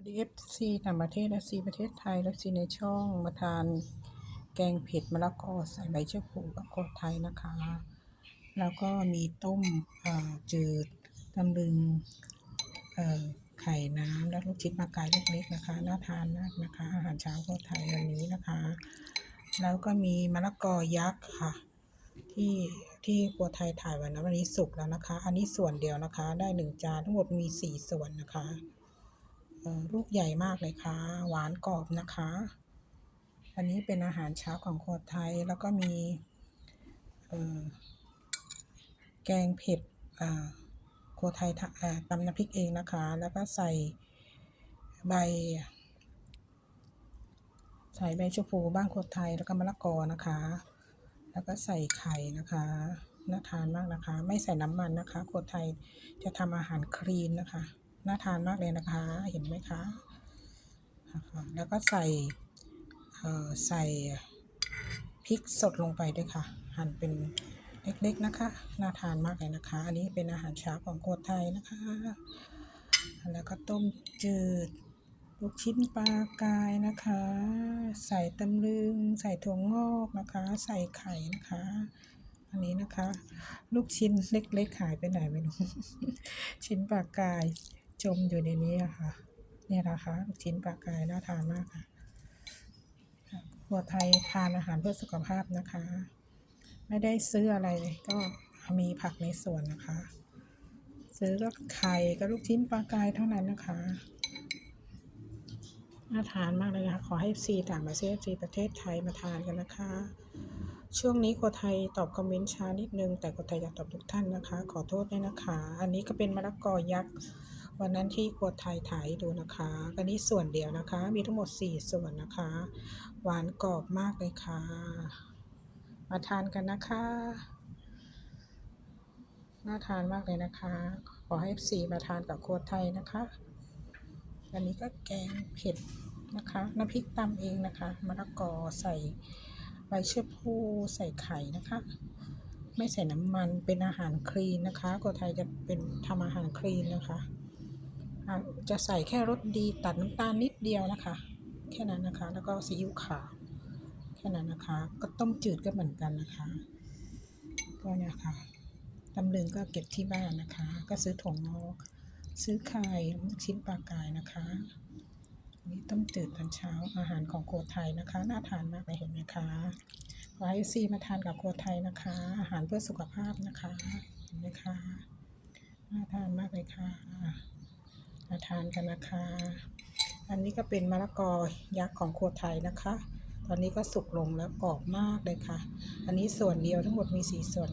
วัสดีเอฟซีต่างประเทศและซีประเทศไทยและซีในช่องมาทานแกงเผ็ดมะละกอใส่ใบเชื่อผูกับโคไทยนะคะ แล้วก็มีต้มเอ่อจืดตำลึงเอ่อไข่น้ำและลูกชิ้นปลากายเล็กๆนะคะน่าทานมากนะคะ อาหารเช้าโคตรไทยวันนี้นะคะ แล้วก็มีมะละกอยักษ์ค่ะ ที่ที่ครัวไทยถ่ายไว้นวันนี้สุกแล้วนะคะ อันนี้ส่วนเดียวนะคะ ได้หนึ่งจานทั้งหมดมีสี่ส่วนนะคะ ลูกใหญ่มากเลยค่ะ หวานกรอบนะคะ อันนี้เป็นอาหารเช้าของคนไทยแล้วก็มีแกงเผ็ดอ่าคไทยตำน้ำพริกเองนะคะ แล้วก็ใส่ใบ ใส่ใบชะพูบ้านคไทยแล้วก็มะละกอนะคะ แล้วก็ใส่ไข่นะคะน่าทานมากนะคะ ไม่ใส่น้ำมันนะคะโคไทยจะทำอาหารคลีนนะคะ น่าทานมากเลยนะคะ เห็นไหมคะแล้วก็ใส่ใส่พริกสดลงไปด้วยค่ะ หั่นเป็นเล็กๆนะคะ น่าทานมากเลยนะคะ อันนี้เป็นอาหารเช้าของคนไทยนะคะ แล้วก็ต้มจืดลูกชิ้นปลากายนะคะ ใส่ตำลึง ใส่ถั่วงอกนะคะ ใส่ไข่นะคะ อันนี้นะคะ ลูกชิ้นเล็กๆหายไปไหนไม่รู้ ชิ้นปลากาย จมอยู่ในนี้อะค่ะเนี่ยนะคะลูกชิ้นปลากายน่าทานมากค่ะครัวไทยทานอาหารเพื่อสุขภาพนะคะ ไม่ได้ซื้ออะไรเลยก็มีผักในสวนนะคะ ซื้อก็ไข่กับลูกชิ้นปลากายเท่านั้นนะคะน่าทานมากเลยค่ะขอให้ซีต่างประเทศซีประเทศไทยมาทานกันนะคะ ช่วงนี้คนไทยตอบคอมเมนต์ช้านิดนึง แต่คนไทยอยากตอบทุกท่านนะคะ ขอโทษด้วยนะคะ อันนี้ก็เป็นมะละกอยักษ์ วันนั้นที่คนไทยถ่ายดูนะคะอันนี้ส่วนเดียวนะคะ มีทั้งหมด 4 ส่วนนะคะ หวานกรอบมากเลยค่ะ มาทานกันนะคะ น่าทานมากเลยนะคะ ขอให้ซีมาทานกับโคตรไทยนะคะ อันนี้ก็แกงเผ็ดนะคะ น้ำพริกตำเองนะคะ มะละกอใส่ใบเชื่อพูใส่ไข่นะคะ ไม่ใส่น้ำมันเป็นอาหารคลีนนะคะคนไทยจะเป็นทำอาหารคลีนนะคะ จะใส่แค่รสดีตัดน้ำตาลนิดเดียวนะคะ แค่นั้นนะคะ แล้วก็ซีอิ๊วขาวแค่นั้นนะคะ ก็ต้มจืดก็เหมือนกันนะคะก็เนี่ยค่ะตำลึงก็เก็บที่บ้านนะคะ ก็ซื้อถั่วงอกซื้อไข่ชิ้นปลากายนะคะนี่ต้มจืดตอนเช้าอาหารของโคไทยนะคะ น่าทานมากเลยเห็นไหมคะขอให้ซีมาทานกับโคไทยนะคะ อาหารเพื่อสุขภาพนะคะเห็นไหมคะน่าทานมากเลยค่ะ มาทานกันนะคะ อันนี้ก็เป็นมะละกอยักษ์ของโคไทยนะคะ ตอนนี้ก็สุกลงแล้วกรอบมากเลยค่ะ อันนี้ส่วนเดียวทั้งหมดมีสี่ส่วน